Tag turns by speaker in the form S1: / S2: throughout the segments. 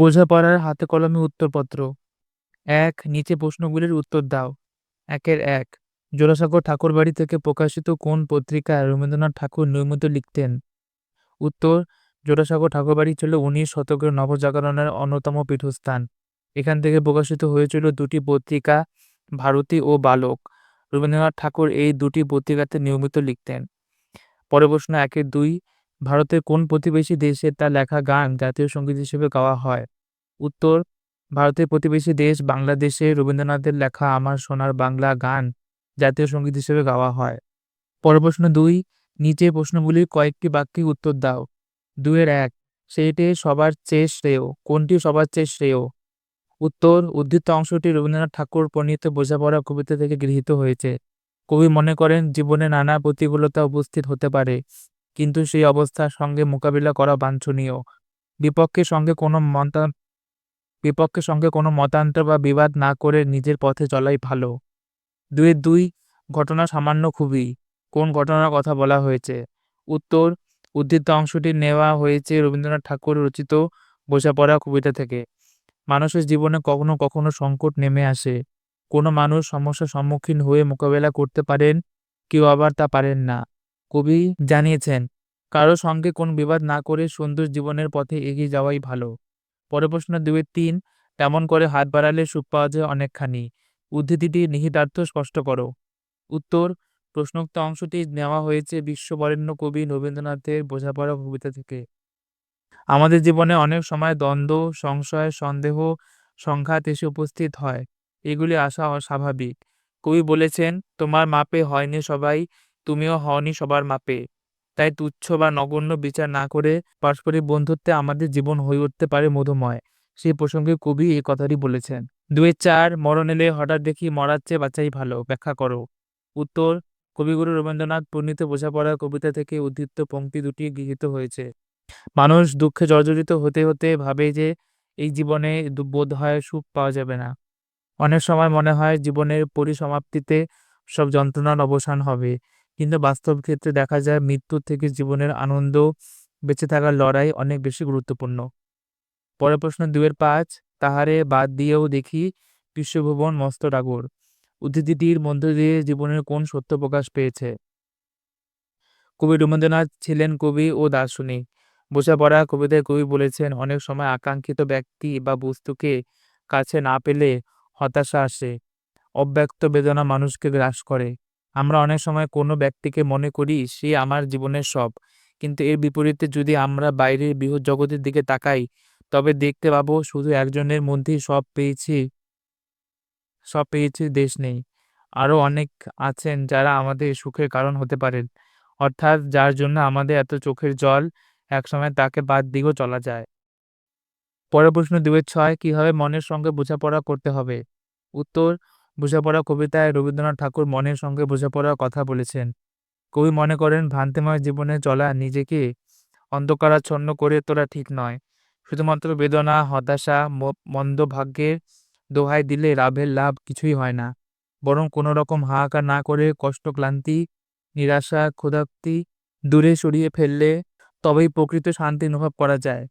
S1: বোঝাপড়ার হাতে কলমে উত্তরপত্র। এক, নিচে প্রশ্নগুলির উত্তর দাও। একের এক জোড়াসাঁকো ঠাকুরবাড়ি থেকে প্রকাশিত কোন পত্রিকায় রবীন্দ্রনাথ ঠাকুর নিয়মিত লিখতেন? উত্তর জোড়াসাঁকো ঠাকুরবাড়ি ছিল উনিশ শতকের নবজাগরণের অন্যতম পীঠস্থান। এখান থেকে প্রকাশিত হয়েছিল দুটি পত্রিকা, ভারতী ও বালক। রবীন্দ্রনাথ ঠাকুর এই দুটি পত্রিকাতে নিয়মিত লিখতেন। পরে প্রশ্ন একের দুই ভারতের কোন প্রতিবেশী দেশে তার লেখা গান জাতীয় সংগীত হিসেবে গাওয়া হয়? উত্তর, ভারতের প্রতিবেশী দেশ বাংলাদেশে রবীন্দ্রনাথের লেখা আমার সোনার বাংলা গান জাতীয় সংগীত হিসেবে গাওয়া হয়। প্রশ্ন দুই, নিচে প্রশ্নগুলির কয়েকটি বাক্যে উত্তর দাও। দুইয়ের এক, সেইটি সবার চেয়ে শ্রেয়, কোনটি সবার চেয়ে শ্রেয়? উত্তর, উদ্ধৃত অংশটি রবীন্দ্রনাথ ঠাকুর প্রণীত বোঝাপড়া কবিতা থেকে গৃহীত হয়েছে। কবি মনে করেন, জীবনে নানা প্রতিকূলতা উপস্থিত হতে পারে। কিন্তু সেই অবস্থার সঙ্গে মোকাবিলা করা বাঞ্ছনীয়। বিপক্ষের সঙ্গে কোনো মতা বিপক্ষের সঙ্গে কোনো মতান্তর বা বিবাদ না করে নিজের পথে চলাই ভালো। দুয়ের দুই, ঘটনা সামান্য খুবই। কোন ঘটনার কথা বলা হয়েছে? উত্তর, উদ্ধৃত অংশটি নেওয়া হয়েছে রবীন্দ্রনাথ ঠাকুর রচিত বোঝাপড়া কবিতা থেকে। মানুষের জীবনে কখনো কখনো সংকট নেমে আসে। কোনো মানুষ সমস্যার সম্মুখীন হয়ে মোকাবেলা করতে পারেন, কেউ আবার তা পারেন না। কবি জানিয়েছেন, কারও সঙ্গে কোন বিবাদ না করে সুন্দর জীবনের পথে এগিয়ে যাওয়াই ভালো। পরে প্রশ্ন দুয়ের তিন, তেমন করে হাত বাড়ালে সুখ পাওয়া যায় অনেকখানি। উদ্ধৃতিটি নিহিতার্থ স্পষ্ট করো। উত্তর, প্রশ্নোক্ত অংশটি নেওয়া হয়েছে বিশ্ববরেণ্য কবি রবীন্দ্রনাথের বোঝাপড়া কবিতা থেকে। আমাদের জীবনে অনেক সময় দ্বন্দ্ব, সংশয়, সন্দেহ, সংঘাত এসে উপস্থিত হয়। এগুলি আসা অস্বাভাবিক। কবি বলেছেন, তোমার মাপে হয়নি সবাই তুমিও হওনি সবার মাপে। তাই তুচ্ছ বা নগণ্য বিচার না করে পারস্পরিক বন্ধুত্বে আমাদের জীবন হয়ে উঠতে পারে মধুময়। সেই প্রসঙ্গে কবি এই কথাটি বলেছেন দুই চার মরণ এলে হঠাৎ দেখি মরার চেয়ে বাঁচাই ভালো, ব্যাখ্যা করো। উত্তর, কবিগুরু রবীন্দ্রনাথ পূর্ণিত বোঝাপড়া কবিতা থেকে উদ্ধৃত পঙ্ক্তি দুটি গৃহীত হয়েছে। মানুষ দুঃখে জর্জরিত হতে হতে ভাবে যে এই জীবনে বোধ হয় সুখ পাওয়া যাবে না। অনেক সময় মনে হয় জীবনের পরিসমাপ্তিতে সব যন্ত্রণার অবসান হবে। কিন্তু বাস্তব ক্ষেত্রে দেখা যায় মৃত্যুর থেকে জীবনের আনন্দ বেঁচে থাকার লড়াই অনেক বেশি গুরুত্বপূর্ণ। পরের প্রশ্ন দুয়ের পাঁচ, তাহারে বাদ দিয়েও দেখি বিশ্বভুবন মস্ত ডাগর উদ্ধৃতিটির মধ্য দিয়ে জীবনের কোন সত্য প্রকাশ পেয়েছে? কবি রবীন্দ্রনাথ ছিলেন কবি ও দার্শনিক। বোঝাপড়া কবিতায় কবি বলেছেন, অনেক সময় আকাঙ্ক্ষিত ব্যক্তি বা বস্তুকে কাছে না পেলে হতাশা আসে, অব্যক্ত বেদনা মানুষকে গ্রাস করে। আমরা অনেক সময় কোনো ব্যক্তিকে মনে করি সে আমার জীবনের সব। কিন্তু এর বিপরীতে যদি আমরা বাইরের বৃহৎ জগতের দিকে তাকাই, তবে দেখতে পাবো শুধু একজনের মধ্যেই সব পেয়েছি সব পেয়েছি দেশ নেই। আরও অনেক আছেন যারা আমাদের সুখের কারণ হতে পারেন। অর্থাৎ যার জন্য আমাদের এত চোখের জল একসময় তাকে বাদ দিয়েও চলা যায়। পরের প্রশ্ন দুয়ের ছয়, কীভাবে মনের সঙ্গে বোঝাপড়া করতে হবে? উত্তর বোঝাপড়া কবিতায় রবীন্দ্রনাথ ঠাকুর মনের সঙ্গে বোঝাপড়ার কথা বলেছেন। কবি মনে করেন, ভ্রান্তিময় জীবনে চলা নিজেকে অন্ধকারাচ্ছন্ন করে তোলা ঠিক নয়। শুধুমাত্র বেদনা, হতাশা মন্দ ভাগ্যের দোহাই দিলে লাভের লাভ কিছুই হয় না। বরং কোনো রকম হাহাকার না করে কষ্ট, ক্লান্তি, নিরাশা ক্ষুধাক্তি দূরে সরিয়ে ফেললে তবেই প্রকৃত শান্তি অনুভব করা যায়।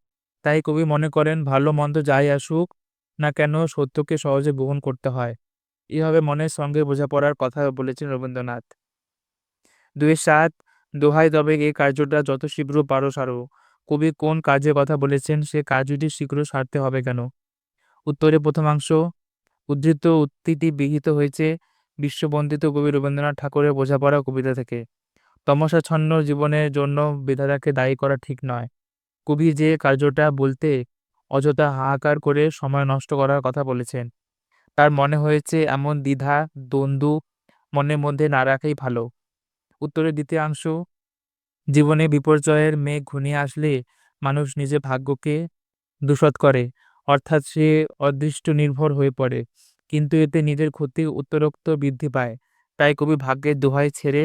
S1: তাই কবি মনে করেন, ভালো মন্দ যাই আসুক না কেন সত্যকে সহজে গ্রহণ করতে হয়। এভাবে মনের সঙ্গে বোঝাপড়ার কথা বলেছেন রবীন্দ্রনাথ। দুই সাত, দোহাই তবে এই কার্যটা যত শীঘ্র পারো সারো। কবি কোন কাজের কথা বলেছেন, সে কার্যটি শীঘ্র সারতে হবে কেন? উত্তরে প্রথমাংশ, উদ্ধৃত উক্তিটি বিহিত হয়েছে বিশ্ববন্দিত কবি রবীন্দ্রনাথ ঠাকুরের বোঝাপড়া কবিতা থেকে। তমসাচ্ছন্ন জীবনের জন্য বিধাতাকে দায়ী করা ঠিক নয়। কবি যে কার্যটা বলতে অযথা হাহাকার করে সময় নষ্ট করার কথা বলেছেন। তার মনে হয়েছে এমন দ্বিধা, দ্বন্দ্ব মনের মধ্যে না রাখাই ভালো। উত্তরের দ্বিতীয়াংশ, জীবনে বিপর্যয়ের মেঘ ঘনিয়ে আসলে মানুষ নিজের ভাগ্যকে দূষত করে, অর্থাৎ সে অদৃষ্ট নির্ভর হয়ে পড়ে, কিন্তু এতে নিজের ক্ষতি উত্তরোক্ত বৃদ্ধি পায়। তাই কবি ভাগ্যের দোহাই ছেড়ে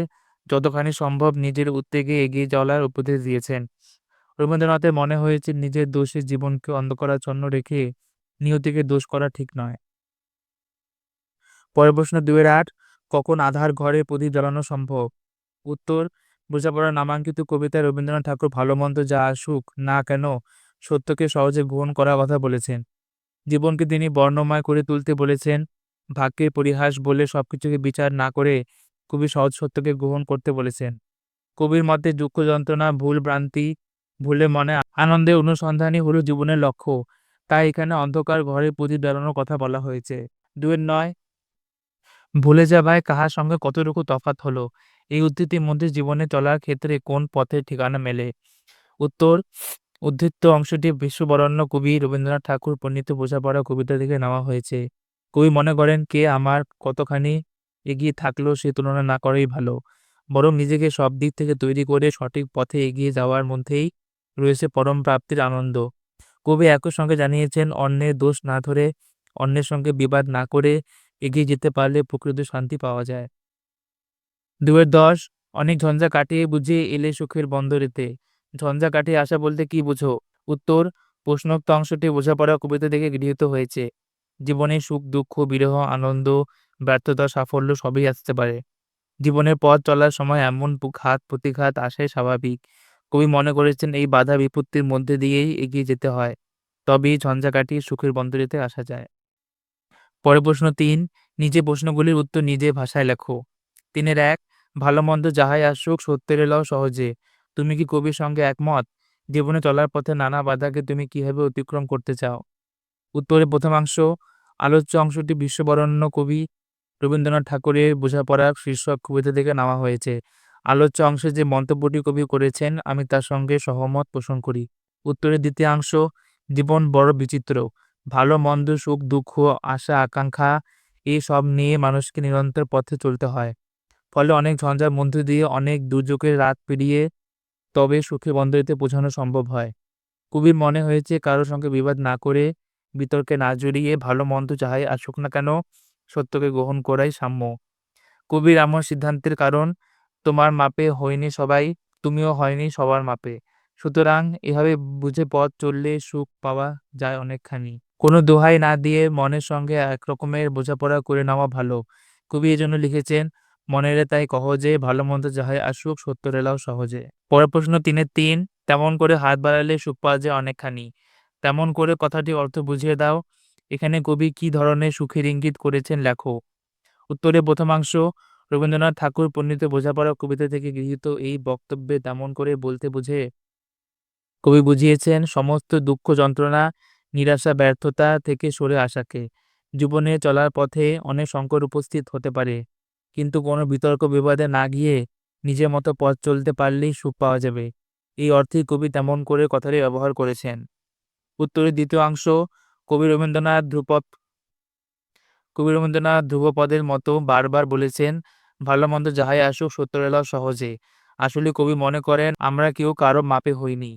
S1: যতখানি সম্ভব নিজের উদ্যোগে এগিয়ে যাওয়ার উপদেশ দিয়েছেন। রবীন্দ্রনাথের মনে হয়েছে, নিজের দোষে জীবনকে অন্ধকারাচ্ছন্ন রেখে নিয়তিকে দোষ করা ঠিক নয়। পরের প্রশ্ন দুয়ের আট, কখন আধার ঘরে প্রদীপ জ্বালানো সম্ভব? উত্তর, বোঝাপড়ার নামাঙ্কিত কবিতায় রবীন্দ্রনাথ ঠাকুর ভালো মন্দ যা আসুক, না কেন, সত্যকে সহজে গ্রহণ করার কথা বলেছেন। জীবনকে তিনি বর্ণময় করে তুলতে বলেছেন ভাগ্যের পরিহাস বলে সবকিছুকে বিচার না করে কবি সহজ সত্যকে গ্রহণ করতে বলেছেন। কবির মতে দুঃখ যন্ত্রণা, ভুল ভ্রান্তি, ভুলে মনে আনন্দের অনুসন্ধানই হলো জীবনের লক্ষ্য। তাই এখানে অন্ধকার ঘরে প্রদীপ জ্বালানোর কথা বলা হয়েছে। দুয়ের নয় ভুলে যাবায় কাহার সঙ্গে কতটুকু তফাৎ হলো? এই উদ্ধৃতির মধ্যে জীবনে চলার ক্ষেত্রে কোন পথের ঠিকানা মেলে? উত্তর উদ্ধৃত অংশটি বিশ্ববরণ্য কবি রবীন্দ্রনাথ ঠাকুর পণ্ডিত বোঝাপড়া কবিতা থেকে নেওয়া হয়েছে। কবি মনে করেন, কে আমার কতখানি এগিয়ে থাকলেও সে তুলনা না করাই ভালো। বরং নিজেকে সব দিক থেকে তৈরি করে সঠিক পথে এগিয়ে যাওয়ার মধ্যেই রয়েছে পরম প্রাপ্তির আনন্দ। কবি একই সঙ্গে জানিয়েছেন, অন্যের দোষ না ধরে অন্যের সঙ্গে বিবাদ না করে এগিয়ে যেতে পারলে প্রকৃত শান্তি পাওয়া যায়। দুয়ের দশ, অনেক ঝঞ্ঝা কাটিয়ে বুঝিয়ে এলে সুখের বন্দরেতে। ঝঞ্ঝা কাটিয়ে আসা বলতে কি বুঝো? উত্তর, প্রশ্নোক্ত অংশটি বোঝাপড়া কবিতা থেকে গৃহীত হয়েছে। জীবনে সুখ, দুঃখ, বিরহ, আনন্দ, ব্যর্থতা, সাফল্য সবই আসতে পারে। জীবনের পথ চলার সময় এমন ঘাত, প্রতিঘাত আসাই স্বাভাবিক। কবি মনে করেছেন এই বাধা বিপত্তির মধ্যে দিয়েই এগিয়ে যেতে হয়। তবেই ঝঞ্ঝা কাটিয়ে সুখের বন্দরেতে আসা যায়। পরের প্রশ্ন তিন, নিজে প্রশ্নগুলির উত্তর নিজে ভাষায় লেখো। তিনের এক, ভালো মন্দ যাহাই আসুক সত্যের এলাও সহজে। তুমি কি কবির সঙ্গে একমত? জীবনে চলার পথে নানা বাধাকে তুমি কীভাবে অতিক্রম করতে চাও? উত্তরে প্রথমাংশ আলোচ্য অংশটি বিশ্ববরণ্য কবি রবীন্দ্রনাথ ঠাকুরের বোঝাপড়া শীর্ষক কবিতা থেকে নেওয়া হয়েছে। আলোচ্য অংশে যে মন্তব্যটি কবি করেছেন, আমি তার সঙ্গে সহমত পোষণ করি। উত্তরের দ্বিতীয়াংশ, জীবন বড় বিচিত্র। ভালো, মন্দ, সুখ, দুঃখ, আশা, আকাঙ্ক্ষা এই সব নিয়ে মানুষকে নিরন্তর পথে চলতে হয়। ফলে অনেক ঝঞ্ঝার মধ্য দিয়ে অনেক দুর্যোগের রাত পেরিয়ে তবে সুখে বন্দরেতে পৌঁছানো সম্ভব হয়। কবির মনে হয়েছে কারোর সঙ্গে বিবাদ না করে, বিতর্কে না জড়িয়ে ভালো, মন্দ যাহাই আসুক না কেন সত্যকে গ্রহণ করাই সাম্য। কবির এমন সিদ্ধান্তের কারণ, তোমার মাপে হয়নি সবাই, তুমিও হয়নি সবার মাপে। সুতরাং এভাবে বুঝে পথ চললে সুখ পাওয়া যায় অনেকখানি। কোনো দোহাই না দিয়ে মনের সঙ্গে এক রকমের বোঝাপড়া করে নেওয়া ভালো। কবি এজন্য লিখেছেন, মনের তাই কহজে ভালো মন্দ যাহাই আসুক সত্য রেলাও সহজে। পরের প্রশ্ন তিনের তিন, তেমন করে হাত বাড়ালে সুখ পাওয়া যায় অনেকখানি। তেমন করে কথাটি অর্থ বুঝিয়ে দাও, এখানে কবি কি ধরনের সুখের ইঙ্গিত করেছেন লেখো। উত্তরে প্রথমাংশ রবীন্দ্রনাথ ঠাকুর পণ্ডিত বোঝাপড়া কবিতা থেকে গৃহীত এই বক্তব্যে তেমন করে বলতে বুঝে? কবি বুঝিয়েছেন, সমস্ত দুঃখ যন্ত্রণা নিরাশা, ব্যর্থতা থেকে সরে আসাকে। জীবনে চলার পথে অনেক সংকট উপস্থিত হতে পারে, কিন্তু কোনো বিতর্ক বিবাদে না গিয়ে নিজের মতো পথ চলতে পারলেই সুখ পাওয়া যাবে। এই অর্থে কবি তেমন করে কথাটি ব্যবহার করেছেন। উত্তরের দ্বিতীয় অংশ, কবি রবীন্দ্রনাথ ধ্রুপদ। কবি রবীন্দ্রনাথ ধ্রুবপদের মতো বারবার বলেছেন, ভালো মন্দ যাহাই আসুক সত্য এলাও সহজে। আসলে কবি মনে করেন, আমরা কেউ কারও মাপে হইনি।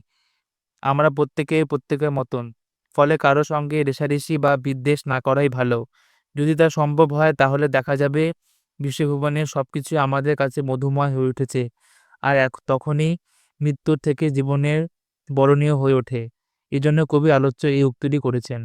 S1: আমরা প্রত্যেকে প্রত্যেকের মতন। ফলে কারও সঙ্গে রেষারেষি বা বিদ্বেষ না করাই ভালো। যদি তা সম্ভব হয়, তাহলে দেখা যাবে বিশ্বভূবনে সব কিছুই আমাদের কাছে মধুময় হয়ে উঠেছে। আর এক, তখনই মৃত্যুর থেকে জীবনের বরণীয় হয়ে ওঠে। এজন্য জন্য কবি আলোচ্য এই উক্তিটি করেছেন।